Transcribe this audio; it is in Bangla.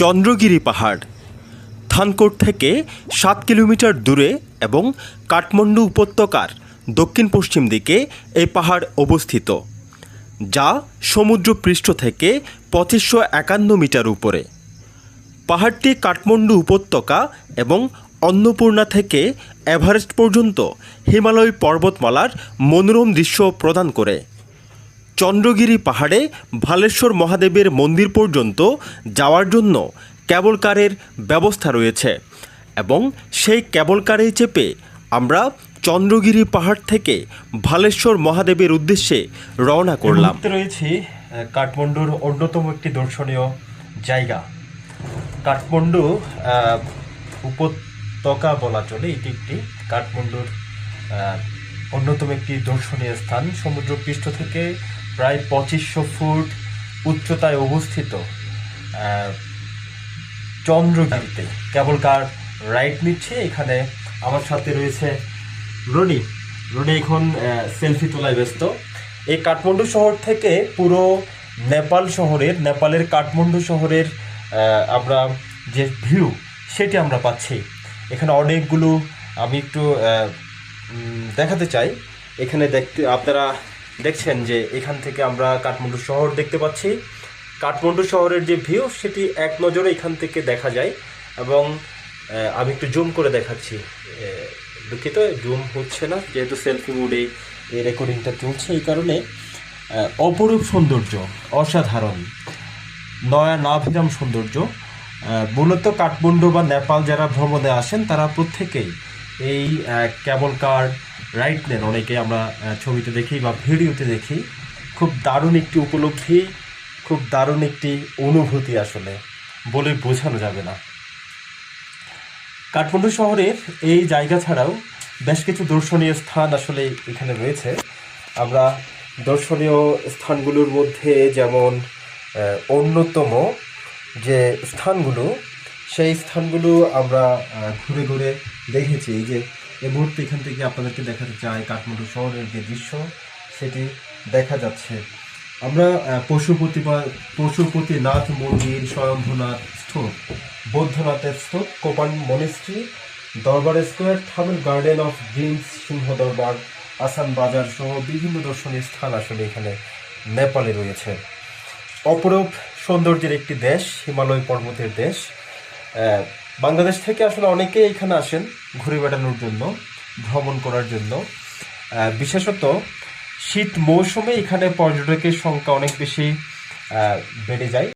চন্দ্রগিরি পাহাড়। থানকোট থেকে সাত কিলোমিটার দূরে এবং কাঠমান্ডু উপত্যকার দক্ষিণ পশ্চিম দিকে এই পাহাড় অবস্থিত, যা সমুদ্র পৃষ্ঠ থেকে পঁচিশশো একান্ন মিটার উপরে। পাহাড়টি কাঠমান্ডু উপত্যকা এবং অন্নপূর্ণা থেকে এভারেস্ট পর্যন্ত হিমালয় পর্বতমালার মনোরম দৃশ্য প্রদান করে। চন্দ্রগিরি পাহাড়ে ভালেশ্বর মহাদেবের মন্দির পর্যন্ত যাওয়ার জন্য কেবল কারের ব্যবস্থা রয়েছে এবং সেই কেবল কারে চেপে আমরা চন্দ্রগিরি পাহাড় থেকে ভালেশ্বর মহাদেবের উদ্দেশ্যে রওনা করলাম। রয়েছি কাঠমান্ডুর অন্যতম একটি দর্শনীয় জায়গা। কাঠমান্ডু উপত্যকা বলা চলে এটি একটি কাঠমান্ডুর অন্যতম একটি দর্শনীয় স্থান। সমুদ্র পৃষ্ঠ থেকে প্রায় পঁচিশশো ফুট উচ্চতায় অবস্থিত চন্দ্রগিরিতে। কেবল কার রাইড নিচ্ছে, এখানে আমার সাথে রয়েছে রনি। রনি এখন সেলফি তোলায় ব্যস্ত। এই কাঠমান্ডু শহর থেকে পুরো নেপাল শহরের, নেপালের কাঠমান্ডু শহরের আমরা যে ভিউ সেটি আমরা পাচ্ছি। এখানে অনেকগুলো, আমি একটু দেখাতে চাই। এখানে দেখতে, আপনারা দেখছেন যে এখান থেকে আমরা কাঠমান্ডু শহর দেখতে পাচ্ছি। কাঠমান্ডু শহরের যে ভিউ সেটি এক নজরে এখান থেকে দেখা যায় এবং আমি একটু জুম করে দেখাচ্ছি। দুঃখিত জুম হচ্ছে না, যেহেতু সেলফি মুডে এই রেকর্ডিংটা চলছে এই কারণে অপরূপ সৌন্দর্য, অসাধারণ, নয়া নাভিরাম সৌন্দর্য। মূলত কাঠমান্ডু বা নেপাল যারা ভ্রমণে আসেন, তারা প্রত্যেকেই এই কেবল কার রাইড নেন। অনেকে আমরা ছবিতে দেখি বা ভিডিওতে দেখি। খুব দারুণ একটি উপলব্ধি খুব দারুণ একটি অনুভূতি আসলে, বলে বোঝানো যাবে না। কাঠমান্ডু শহরের এই জায়গা ছাড়াও বেশ কিছু দর্শনীয় স্থান আসলে এখানে রয়েছে। আমরা দর্শনীয় স্থানগুলোর মধ্যে যেমন অন্যতম যে স্থানগুলো, সেই স্থানগুলো আমরা ঘুরে ঘুরে দেখেছি এই যে এই মুহূর্তে এখান থেকে আপনাদেরকে দেখাতে চাই কাঠমান্ডু শহরের যে দৃশ্য, সেটি দেখা যাচ্ছে। আমরা পশুপতি বা পশুপতিনাথ মন্দির, স্বয়ম্ভনাথ স্তূপ, বৌদ্ধনাথের স্তূপ, Kopan monastery, Durbar square, Thamel garden of dreams, Singha Durbar Asan Bazaar সহ বিভিন্ন দর্শনীয় স্থান আসলে এখানে নেপালে রয়েছে। অপরূপ সৌন্দর্যের একটি দেশ, হিমালয় পর্বতের দেশ বাংলাদেশ থেকে আসলে অনেকেই এখানে আসেন ঘুরে বেড়ানোর জন্য, ভ্রমণ করার জন্য। বিশেষত শীত মৌসুমে এখানে পর্যটকের সংখ্যা অনেক বেশি বেড়ে যায়।